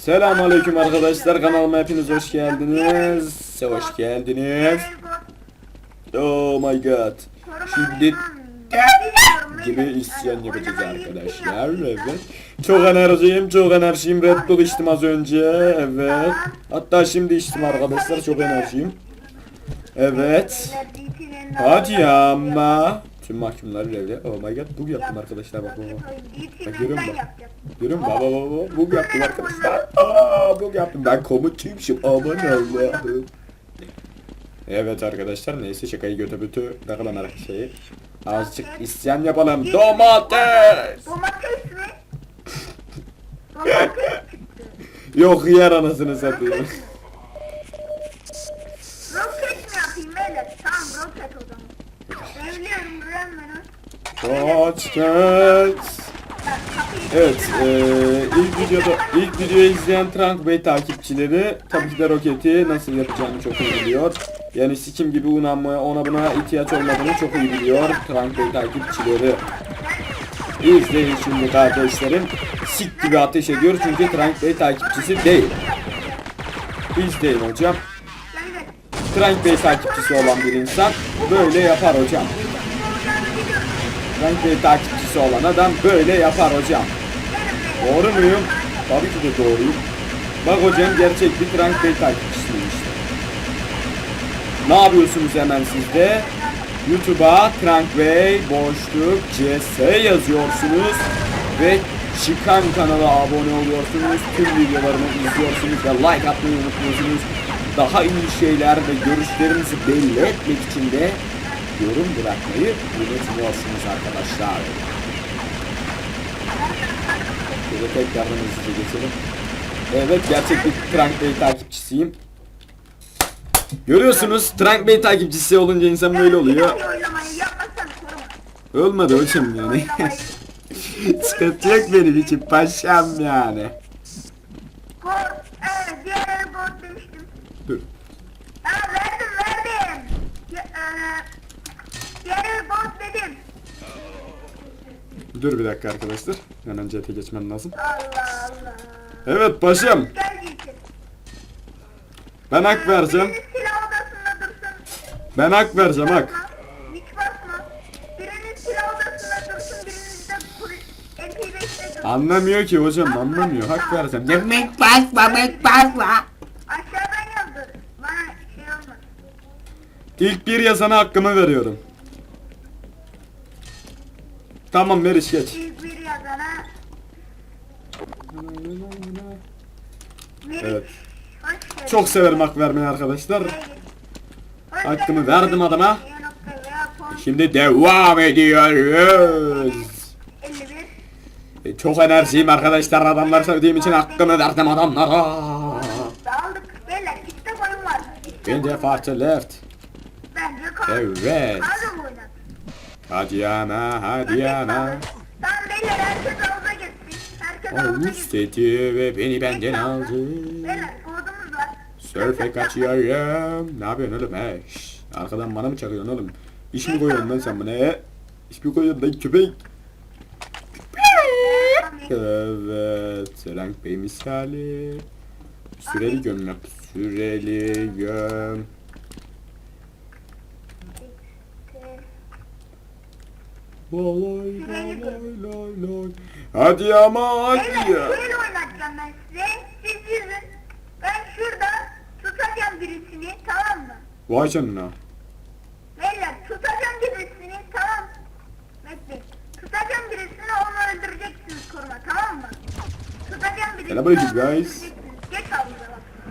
Selamünaleyküm arkadaşlar kanalıma hepiniz hoş geldiniz. Hoş geldiniz. Oh my god. Şimdi gibi isyan yapacağız arkadaşlar. Evet. Çok enerjiyim, çok enerjiyim. Red Bull içtim az önce. Evet. Hatta şimdi içtim arkadaşlar. Çok enerjiyim. Evet. Hadi ama. Tüm mahkumlar evde. Oh my god. Bug yaptım arkadaşlar bak baba. Bak görüyor musun? Görüyor musun? Baba baba. Bug yaptım arkadaşlar. Aa, bug yaptım. Ben komutçuymuşum. Aman Allah'ım. Evet arkadaşlar neyse şakayı götü bütü takalım her şeyi. Azıcık isyan yapalım. Domates! Domates mi? Domates. Yok yer anasını satayım. Roket mi yapayım beyler? Tamam roket o zaman. Evliyorum Remmen'ı. Domates! Evet, eee ilk videoda ilk videoyu izleyen Trunk Bey takipçileri tabii ki de roketi nasıl yapacağını çok iyi biliyor. Yani sikim gibi unanmaya ona buna ihtiyaç olmadığını çok iyi biliyor Trunk Bey takipçileri. İzleyin şimdi kardeşlerim. Sik gibi ateş ediyor çünkü Trunk Bey takipçisi değil. İzleyin hocam. Trunk Bey takipçisi olan bir insan böyle yapar hocam. Trunk Bey takipçisi olan adam böyle yapar hocam. Doğru muyum? Tabii ki de doğruyum. Bak hocam gerçek bir Trunk Bey takipçisiyim işte. Ne yapıyorsunuz hemen siz de? YouTube'a Trunk Bey boşluk CS yazıyorsunuz ve çıkan kanala abone oluyorsunuz. Tüm videolarımı izliyorsunuz ve like atmayı unutmuyorsunuz. Daha iyi şeyler ve görüşlerinizi belli etmek için de yorum bırakmayı unutmuyorsunuz arkadaşlar. Şöyle tekrardan hızlıca geçelim. Evet gerçek bir Trank Bey takipçisiyim. Görüyorsunuz Trank Bey takipçisi olunca insan böyle oluyor. Olmadı hocam yani. Yok benim için paşam yani. Dur. Aa verdim verdim. Ya, e, diğer gol dedim. Dur bir dakika arkadaşlar. Hemen CT geçmem lazım. Allah Allah. Evet paşam. Gel. Ben hak vereceğim. Biriniz silah odasında dursun. Ben hak vereceğim hak. Hiç basma. Biriniz silah odasında dursun. Biriniz de kuru- MP5'te dursun. Anlamıyor ki hocam anlamıyor. Hak vereceğim. Demek basma demek basma. Aşağıdan yazdır. Bana şey olmaz. İlk bir yazana hakkımı veriyorum. Tamam Meriç geç. İlk bir yazana. Meriç, Evet. Hoş geldin. Çok severim hak vermeyi arkadaşlar. Hoş Hakkımı geldin. verdim adama. Şimdi devam ediyoruz. 51. E, Çok enerjiyim arkadaşlar. Adamlar sevdiğim için hakkımı verdim adamlara. Dağıldık. Beyler işte oyun var. İşte Bence oyun farklı left. Bence kaldı. Evet. Kaldı mı oynadı? Hadi ana, hadi ana. Tamam beyler herkes havuza gitsin. Herkes havuza Havuz gitsin. seti ve beni benden aldı. Beyler kodumuz var. Sörfe kaçıyorum. Ne yapıyorsun oğlum he? Şşş, Arkadan bana mı çakıyorsun oğlum? İş mi koyuyorsun lan sen bana he? İş mi koyuyorsun lan köpek? Evet. Renk Bey misali. Süreli göm yap. Süreli göm. Lay lay lay lay lay. Hadi ama hadi ya. şöyle oynatacağım ben size. Siz yüzün. Ben şurada tutacağım birisini tamam mı? Vay canına. Beyler tutacağım birisini tamam. Bekle. Tutacağım birisini onu öldüreceksiniz koruma tamam mı? Tutacağım birisini Selamünaleyküm, onu guys. Geç.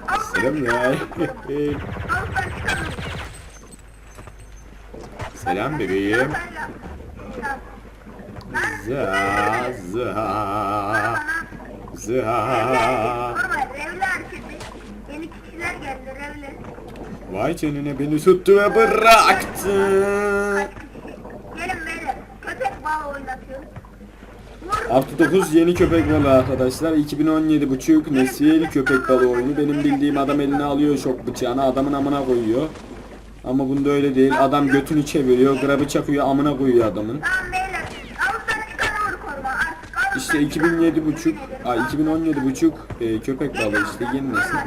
Havuzdan Selam ya. Selam bebeğim. Zıha zıha zıha. Yeni kişiler geldi revli. Vay canına beni tuttu ve bıraktı. Gelin beyler. Köpek bağı oynatıyor. Vur. Artı 9 yeni köpek balığı arkadaşlar. 2017 buçuk nesil köpek balığı oyunu. Benim bildiğim adam eline alıyor şok bıçağını adamın amına koyuyor. Ama bunda öyle değil. Adam götünü çeviriyor, grabı çakıyor, amına koyuyor adamın. Tamam beyler. Havuzdan çıkan vur koruma. Artık İşte 2007 buçuk, ay 2017 buçuk e, köpek balığı işte yeni nesil.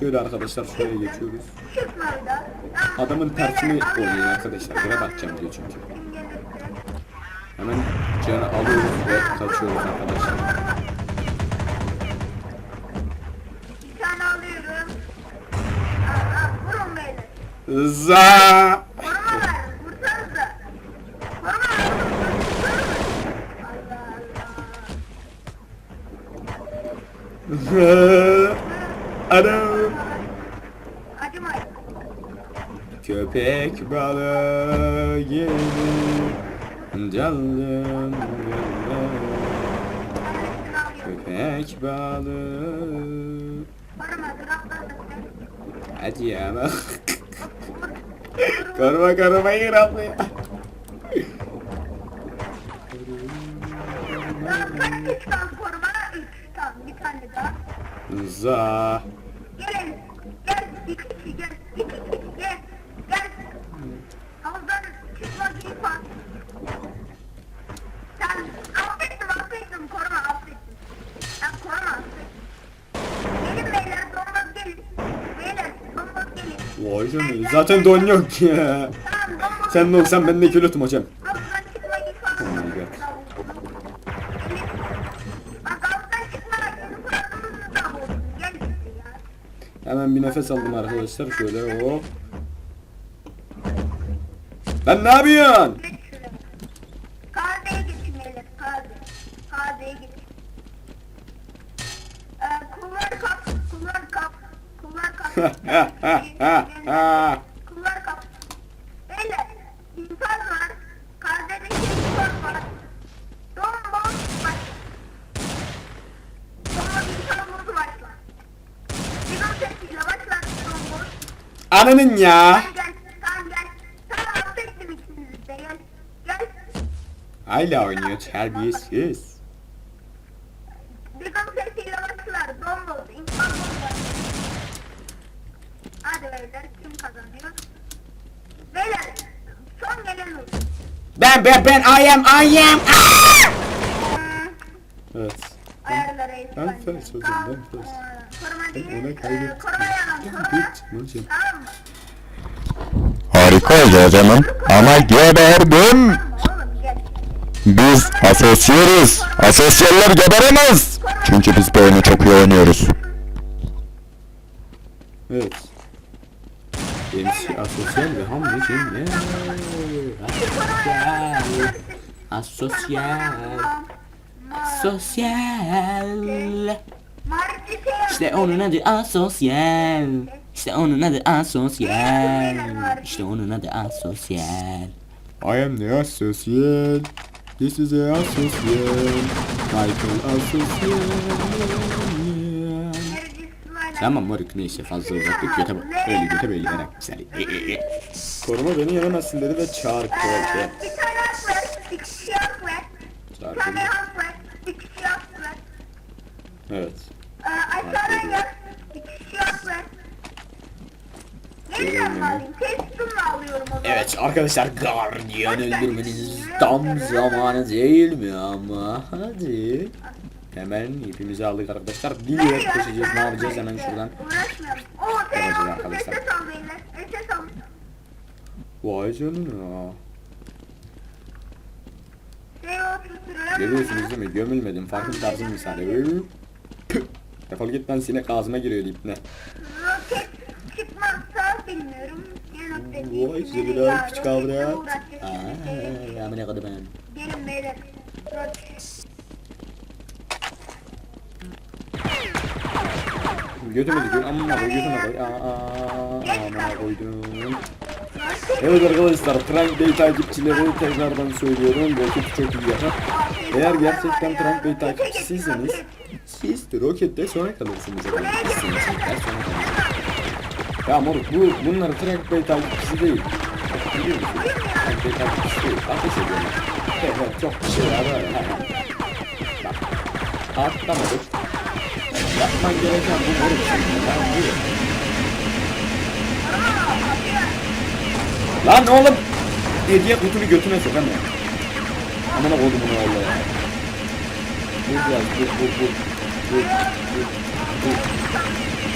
Şöyle arkadaşlar şuraya geçiyoruz. Adamın tersini oluyor arkadaşlar. Bire bakacağım diyor çünkü. Hemen canı alıyoruz ve kaçıyoruz arkadaşlar. Za. Adam. Köpek balığı gibi alıyorum. Köpek balığı Hadi ya bak. Koruma koruma yıraplı ya. Tamam kaç kişi kaldı koruma? Üç. Tamam bir tane daha. Za. Gelin. Gel. İki kişi gel. İki kişi gel. Gel. Havuzdan çıkma gibi var. Sen affettim affettim koruma affettim. Sen koruma affettim. Gelin beyler donmaz gelin. Beyler donmaz gelin. Vay canına zaten don yok ki. Sen de olsan ben de külütüm hocam. Hemen bir nefes aldım arkadaşlar şöyle hop. Lan ne yapıyorsun? Kahveye beyler. Kahve. Kahveye geçin. Kullar kap. kullar kap. Beyler. İnsan var. Kahvedeki insan var. Domboz var. Domboz insan vurdu başla. Bizim sesiyle başla domboz. Ananın ya. Gel gel. Tamam gel. Tamam affettim ikinizi de gel. Gel. Hala oynuyor terbiyesiz. Bigam sesiyle başlar. Domboz. İnsan vurdu. Hadi beyler kim kazanıyor? Beyler son gelen olsun. Ben ben ben I am I am. Evet. Ayarlara ben first hocam, ben first. Koruma değil. ona ee, kaybettim. Koruma yalan. Harika oldu hocamım ama geberdim. Biz asosyalız. Asosyaller geberemez. Çünkü biz bu oyunu çok iyi oynuyoruz. Evet. MC asosyal ve hamle cümle. Asosyal. Asosyal. Asosyal. İşte onun adı asosyal. İşte onun adı asosyal. İşte onun adı asosyal. I am the asocial. This is a asocial. Michael asocial. Tamam moruk neyse fazla uzattık göte öyle göte böyle yarak seni. Koruma beni yenemezsin dedi ve çağır kraliçe. Çağır. Evet. Evet arkadaşlar gardiyan öldürmeniz tam zamanı değil mi ama hadi. Hemen ipimizi aldık arkadaşlar. Diğer koşacağız ne yapacağız hemen şuradan. Yapacağız arkadaşlar. Vay canına. Görüyorsunuz değil mi? Gömülmedim. Farklı tarzım misali. Defol git lan sinek ağzıma giriyor ipne. Roket çıkmazsa bilmiyorum. Vay isimleri güzel ya, küçük avrat. Aaa amına kodum ben. Gelin beyler. Roket. Götüme dikiyor. Amma koy götüme koy. Aa, amına koydum. Evet arkadaşlar Trank Bey takipçileri tekrardan söylüyorum. Roket çok iyi yapar. Eğer gerçekten Trank Bey takipçisiyseniz siz rokette sonra kalırsınız efendim. İstemişsinizler sonra kalırsınız. Ya moruk bu bunlar Trank Bey takipçisi değil. Biliyor musun? Trank Bey takipçisi değil. Ateş ediyorlar. Evet çok bir şey var. Atlamadık. Yapman gereken bu moruk. Ben bu. Lan oğlum! Hediye kutunu götüne sokamıyor. Amına koydum bunu oğlu ya. Vur biraz vur vur vur. Vur vur vur.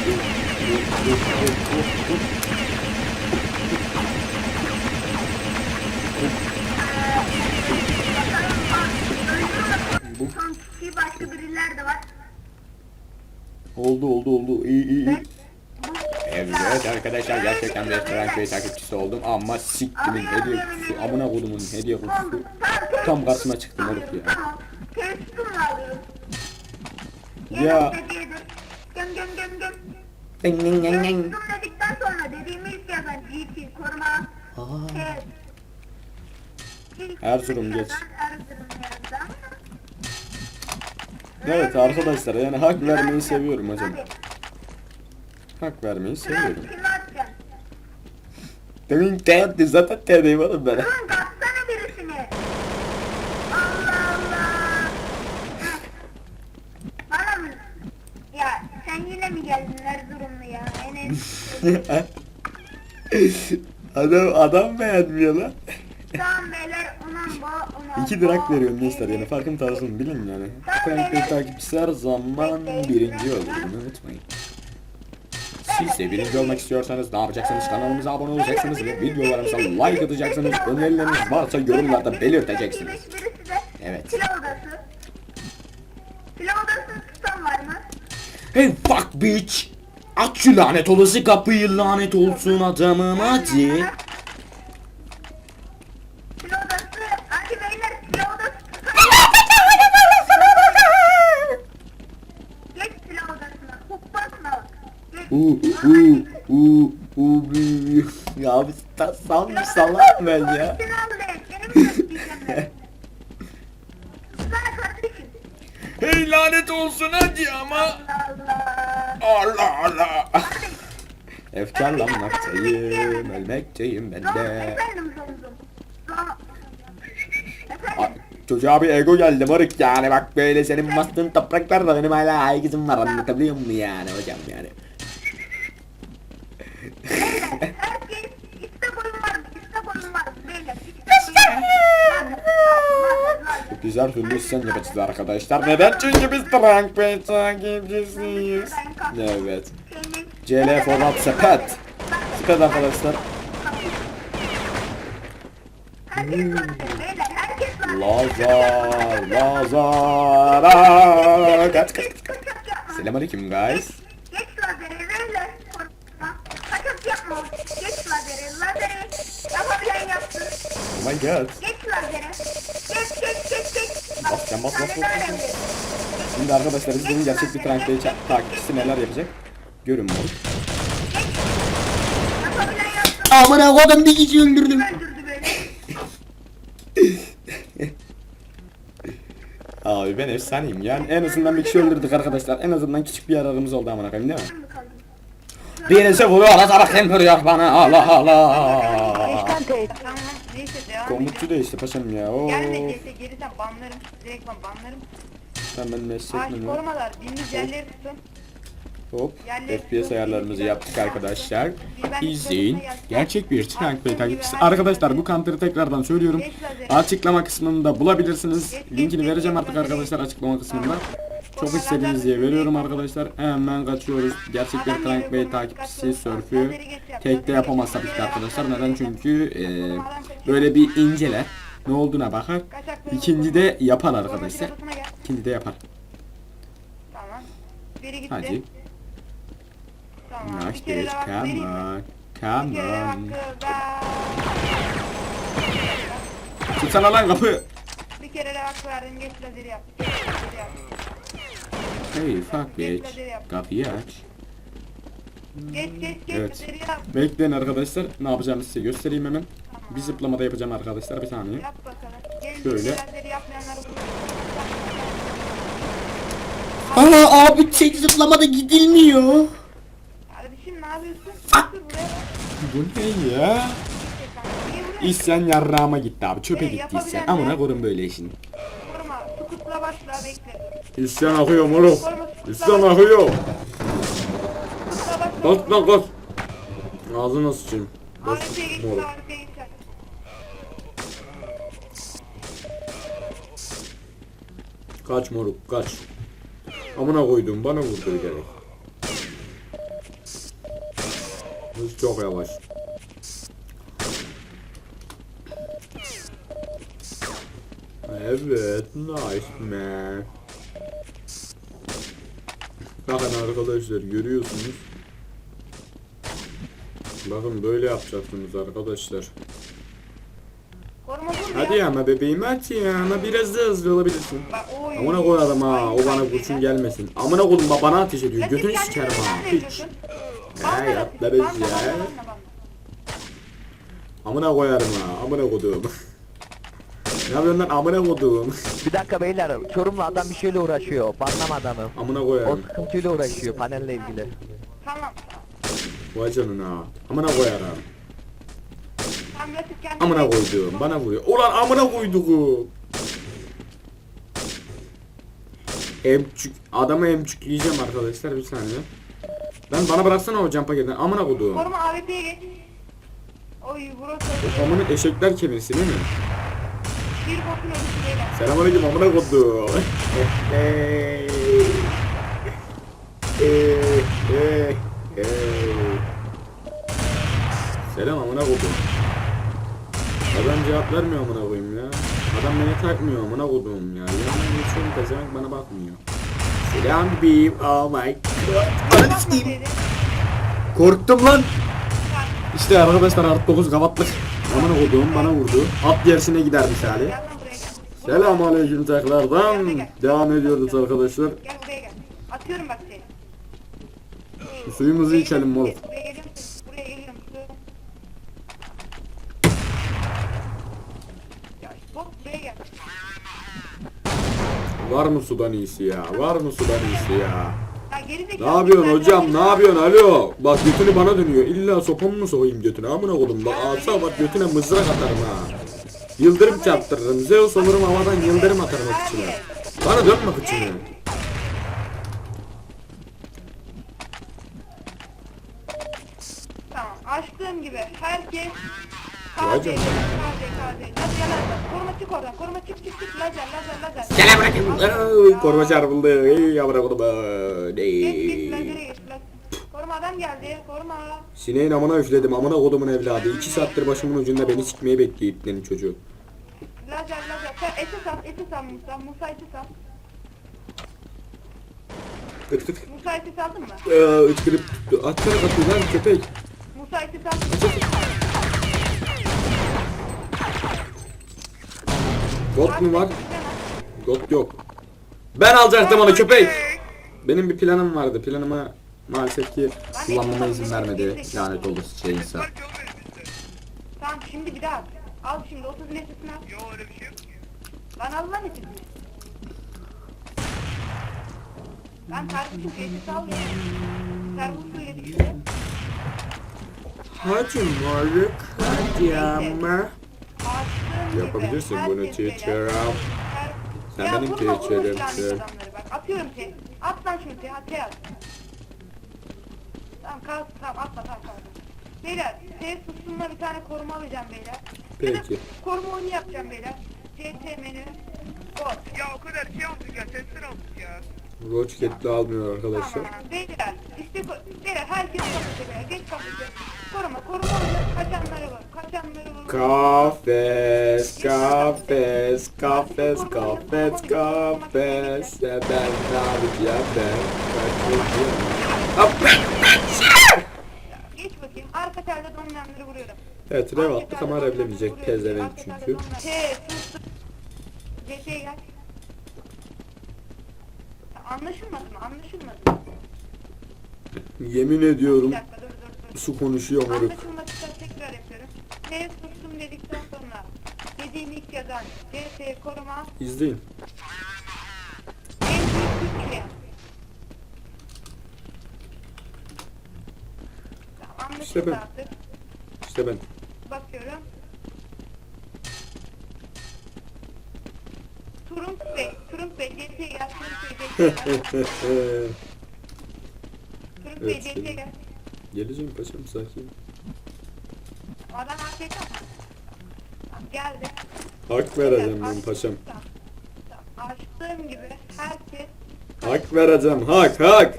Vur vur vur vur vur. Bu Son kişi başka biriler de var. Oldu oldu oldu. İyi iyi iyi. Evet arkadaşlar gerçekten bir Frank Bey takipçisi oldum ama siktimin hediye kutusu amına kodumun hediye kutusu tam karşıma çıktı moruk ya. Ya. Gem gem gem gem. Ding ding ding ding. Testum dedikten sonra dediğimi ilk yazan GT koruma. Aa, T. İlk Erzurum yazan geç. Erzurum yazdı ama. Evet arkadaşlar yani hak vermeyi seviyorum hocam. Hak vermeyi seviyorum. Demin T'ydi zaten T'deyim oğlum ben. Adam adam beğenmiyor lan. Tamam 2 drak veriyorum ne ister yani farkın tarzını bilin yani. Frank'ın takipçisi her zaman birinci olur bunu unutmayın. Siz de birinci olmak istiyorsanız ne yapacaksınız? Kanalımıza abone olacaksınız ve videolarımıza like atacaksınız. Önerileriniz varsa yorumlarda belirteceksiniz. Evet. Pilav odası. Pilav odası tutan var mı? Hey fuck bitch! Aç şu lanet olası kapıyı lanet olsun adamım hadi. Ya. Seni al be. Seni mi göstereceğim ben? Tutsana kardeşim. Hey lanet olsun hadi ama. Allah. Allah. Efkarlanmaktayım, ölmekteyim ben de. efendim zomzum. Tamam. A- Efendim. Çocuğa bir ego geldi moruk yani bak böyle senin bastığın topraklarda benim hala aygızım var anlatabiliyor muyum yani hocam yani. Herkes İstanbul'un var. İstanbul'un var. Beyler. İstanbul'un var. Güzel türlü isyan yapacağız arkadaşlar. Neden? Çünkü biz Frank Bey takipçisiyiz. Evet. CL Format Sepet. Sepet arkadaşlar. Var. Lazar, Lazar. Kaç kaç kaç. Selamünaleyküm guys. Oh my god. Geç lazeri. Geç geç. Bas sen, bas, bas, bas. Şimdi arkadaşlar izleyin gerçek bir ça- takipçisi neler yapacak. Görün moruk. Amına kodum bir kişi öldürdüm. Abi ben efsaneyim yani en azından bir kişi öldürdük arkadaşlar. En azından küçük bir yararımız oldu amına koyayım değil mi? Birisi vuruyor atarak hem vuruyor bana Allah Allah. Devam Komutçu değişti paşam ya. Oo. Gelmeyecekse geriden banlarım. Direkt ben banlarım. Sen ben meslek Ağaç mi? korumalar. Biriniz yerleri tutun. Hop. FPS ayarlarımızı yaptık arkadaşlar. İzleyin. Gerçek bir Frank Bey takipçisi. Arkadaşlar bu counter'ı tekrardan söylüyorum. Açıklama kısmında bulabilirsiniz. Linkini vereceğim artık arkadaşlar açıklama kısmında. Çok istediğiniz diye veriyorum arkadaşlar. Hemen kaçıyoruz. Gerçek bir Frank Bey takipçisi sörfü. Tekte yapamaz tabii ki arkadaşlar. Neden? Çünkü eee, böyle bir inceler. Ne olduğuna bakar. İkinci de yapar arkadaşlar. İkinci de yapar. Hadi. Nice bitch. Come on. Come on. Tutsana lan kapı. Bir kere de hak verdim. Geç lazeri yap. Geç lazeri yap. Hey fuck bitch. Kapıyı aç. Geç geç geç Evet. yap. Bekleyin arkadaşlar. Ne yapacağımı size göstereyim hemen. Bir zıplamada yapacağım arkadaşlar. Bir saniye. Yap bakalım. Gel Şöyle. Aa abi tek zıplamada gidilmiyor. Kardeşim ne yapıyorsun? Bu ne ya? İsyan yarrağıma gitti abi. Çöpe Hey, gitti yapabilen isyan. Amına koyun böyle işin. Başla bekle. İsyan akıyor moruk. İsyan akıyor. Tukutla başla. Bas lan bas. Ağzına sıçayım. Geç. moruk. Kaç moruk kaç. Amına koydum bana vurdur gerek. Hız çok yavaş. Evet, nice man. Bakın arkadaşlar görüyorsunuz. Bakın böyle yapacaksınız arkadaşlar. Hadi ama bebeğim hadi ya ama biraz da hızlı olabilirsin. Amına koyalım ha o bana kurşun gelmesin. Amına koydum bana ateş ediyor. Götünü sikerim ha. yapıyorsun? He banla, ya. Amına koyarım ha. Amına koduğum. ne yapıyorsun lan amına koduğum. Bir dakika beyler, Çorumlu adam bir şeyle uğraşıyor. Banlam adamı. amına O koyarım. sıkıntıyla uğraşıyor panelle ilgili. Tamam. Vay canına. Amına koyarım. Amına koyduğum. Bana vuruyor. Ulan amına koyduğum. Emçük. Adamı emçükleyeceğim arkadaşlar bir saniye. Ben bana bıraksana o jumpa girden. Amına koduğum. Koruma AWP'ye geç. Oy burası. Amına eşekler kemirsin değil mi? Bir botun ölüsü beyler. Selamünaleyküm amına. Hey. Hey. Selam amına koduğum. Adam cevap vermiyor amına koyayım ya. Adam beni takmıyor amına koduğum ya. Yanından geçiyorum pezevenk bana bakmıyor. Selam bebeğim. Oh my god. Ananı sikeyim. Korktum lan. İşte arkadaşlar artı 9 gavatlık. Amına koduğum bana vurdu. At yersine gider misali. Selam aleyküm tekrardan. Devam ediyoruz arkadaşlar. Atıyorum bak seni. Suyumuzu içelim moruk. Var mı sudan iyisi ya? Var mı sudan iyisi ya? Ne yapıyorsun hocam? Ne yapıyorsun? Alo. Bak götünü bana dönüyor. İlla sopamı mı sokayım götüne? Amına koydum. Bak alsa bak götüne mızrak atarım ha. Yıldırım çarptırırım. Zeus olurum havadan yıldırım atarım o kıçına. Bana dönme kıçını. Tamam. Açtığım gibi herkes Canına. KD, KD. Lazer, lazer. Koruma çık oradan. Koruma çık çık çık. Lazer, lazer, lazer. Selam aleyküm. Koruma çarpıldı. Ey yavrum kodum. Geç git lazere geç. Koruma adam geldi. Koruma. Sineğin amına üfledim. Amına kodumun evladı. İki saattir başımın ucunda beni sikmeyi bekliyor iplerin çocuğu. Lazer, lazer. Sen eti sal, eti sal Musa. Musa eti sal. Tık tık. Musa eti saldın mı? Ee, ıtkırıp tuttu. Atsana atıyor lan köpek. Musa eti sal. Got mu var? Got yok. Ben alacaktım onu köpek. Benim bir planım vardı. Planıma maalesef ki kullanmama izin vermedi. Lanet olası şey insan. Tamam şimdi bir daha at. Al şimdi 30 metresini al. Yok öyle bir şey yok. Lan al lan etini. Lan kardeşim eti sal ya. Servis söyledik işte. Hadi moruk. Hadi ama. Yapabilirsin bunu böyle- teacher'ım. Her- Sen Ya benim teacher'ımsın. Bak atıyorum seni. At lan şunu seni. At at. Tamam kalk tamam atma tamam tamam. Beyler ses sussunla bir tane koruma alacağım beyler. Ya Peki. Koruma oyunu yapacağım beyler. CT menü. Bot. Ya o kadar şey aldık ya, testler aldık ya. Roachket'li almıyor arkadaşlar. Beyler. İşte beyler herkes beyler. Geç kapısı. Koruma koruma. Kaçanları var. Kaçanları var. Kafes, kafes, kafes, kafes, kafes. Ya ben ne yapacağım ben? Kaçacağım. Hop. Geç bakayım. Arka telde donmayanları vuruyorum. Evet rev attık ama revlemeyecek pezevenk çünkü. He sus sus. CT'ye gel. Anlaşılmadı mı? Anlaşılmadı mı? Yemin ediyorum Bir dakika dur dur dur. su konuşuyor moruk. Anlaşılmadıysa tekrar yapıyorum. He sustum dedikten sonra dediğim ilk yazan CT koruma İzleyin. en büyük. Tamam, İşte Anlaşıldı ben. artık. İşte ben. Bakıyorum. Turunç Bey, CT'ye gel. Turunç Bey, Evet, CT'ye senin. gel. Geleceğim paşam sakin. Adam AFK mı? Tamam, geldi. Hak vereceğim ben paşam. Açtığım gibi herkes Hak vereceğim hak hak.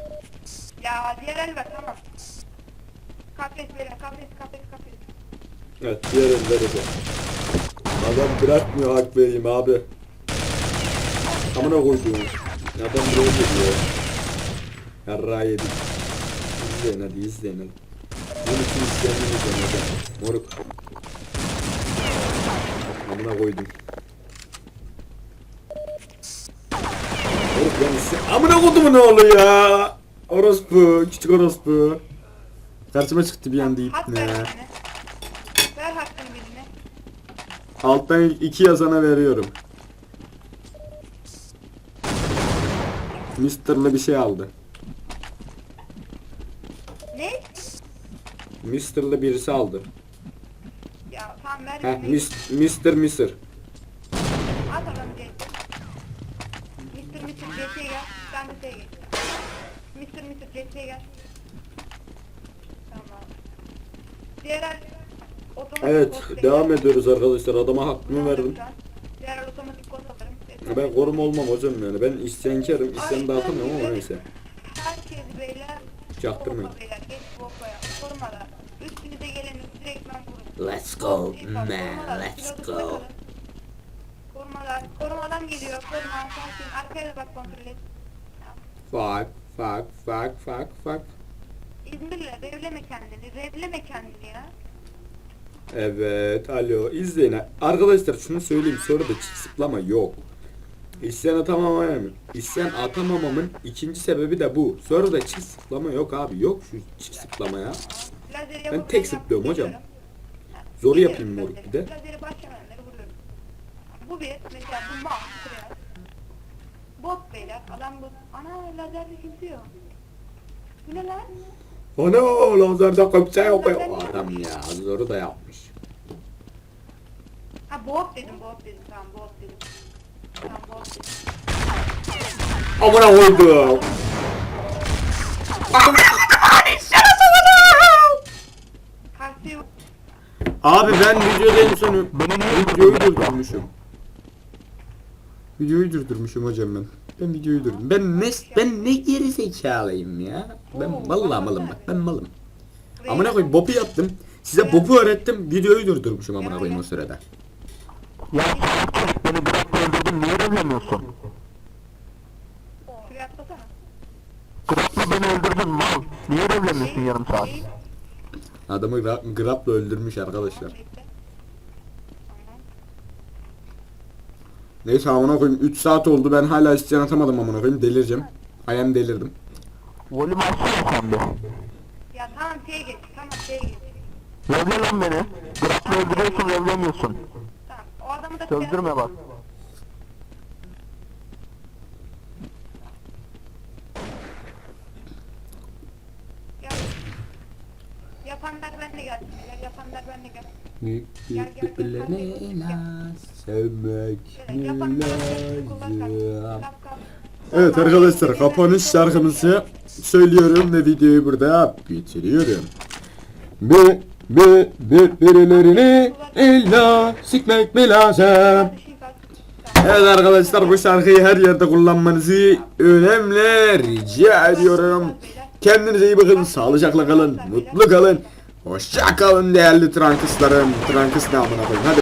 ya diğer el ver tamam. Kafes verin kafes kafes kafes. Evet diğer el vereceğim. Adam bırakmıyor hak vereyim abi. Amına koyduğum. Adam buraya geliyor. Yarrağı yedik. İzleyin hadi izleyin hadi. Bunun için izleyin izleyin hadi. Moruk. Amına koydum. Moruk yani sen... Amına koydum ne oluyor ya? Orospu, küçük orospu. Karşıma çıktı bir anda ipne. Ver hakkını birine. Alttan iki yazana veriyorum. Mister'lı bir şey aldı. Ne? Mister'lı birisi aldı. Ya tamam ver Heh, mis, Mister Mister. At adamı Jason. Mr. Mr. CS'ye gel. Sen de S'ye geç. Mr. Mr. CS'ye gel. Tamam. Diğer otomatik Evet, devam ediyoruz arkadaşlar. Adama hakkımı verdim. Diğer el otomatik kod alırım. Ya Ben korum olmam hocam yani. Ben isyankarım. İsyanı dağıtamıyorum ama neyse. Herkes beyler. Çaktırmayın. Let's go man let's go. bırakalım. Korumadan. Geliyor. Koruma. Sakin. Arkaya da bak kontrol et. Fuck, fuck, fuck, fuck, fuck. İzmir'le revleme kendini. Revleme kendini ya. Evet, alo. İzleyin. Arkadaşlar şunu söyleyeyim. Sonra da çift sıplama yok. İsyan atamamam. İsyan atamamamın ikinci sebebi de bu. Sonra da çift sıplama yok abi. Yok şu çift sıplama ya. Ben tek zıplıyorum hocam. Zoru yapayım moruk bir de. Bu bir. Mesela bu. Bot beyler. Adam bu. Ana lazerde kimse yok. Bu ne lan? Ana lazerde kimse yok ya. Adam ya zoru da yapmış. Ha bot dedim bot dedim. Tamam bot dedim. Amına koydum. Abi ben videodayım sonu. Videoyu durdurmuşum. Videoyu durdurmuşum hocam ben. Ben videoyu durdurdum. Ben ne ben ne geri zekalıyım ya. Ben vallahi malım bak. Ben malım. Amına koyayım bopu yaptım. Size bopu öğrettim. Videoyu durdurmuşum amına koyayım o sırada. Ya öldürdün niye evleniyorsun? şuraya atlasana. Kırıklı beni öldürdün mal. Niye evleniyorsun yarım saat? Adamı gra- grapla öldürmüş arkadaşlar. Neyse amına koyayım 3 saat oldu ben hala isyan atamadım amına koyayım delireceğim. Ayağım delirdim. Volüm açsana sen bir. Ya tamam şeye geç. Tamam şeye geç. Evle lan beni. Kırıklı öldürüyorsun evleniyorsun. Tamam. O adamı da Söldürme bak. Ya. Benle gelsin. Ya yapanlar. Büyük birbirlerine sevmek kalk. Evet arkadaşlar kapanış şarkımızı söylüyorum ve videoyu burada bitiriyorum. Bir, bir, bir, birilerini illa sikmek mi lazım? Evet arkadaşlar bu şarkıyı her yerde kullanmanızı önemli rica ediyorum. Kendinize iyi bakın, sağlıcakla kalın, mutlu kalın. Hoşça kalın değerli Trankıslarım. Trankıs ne amına koyayım. Hadi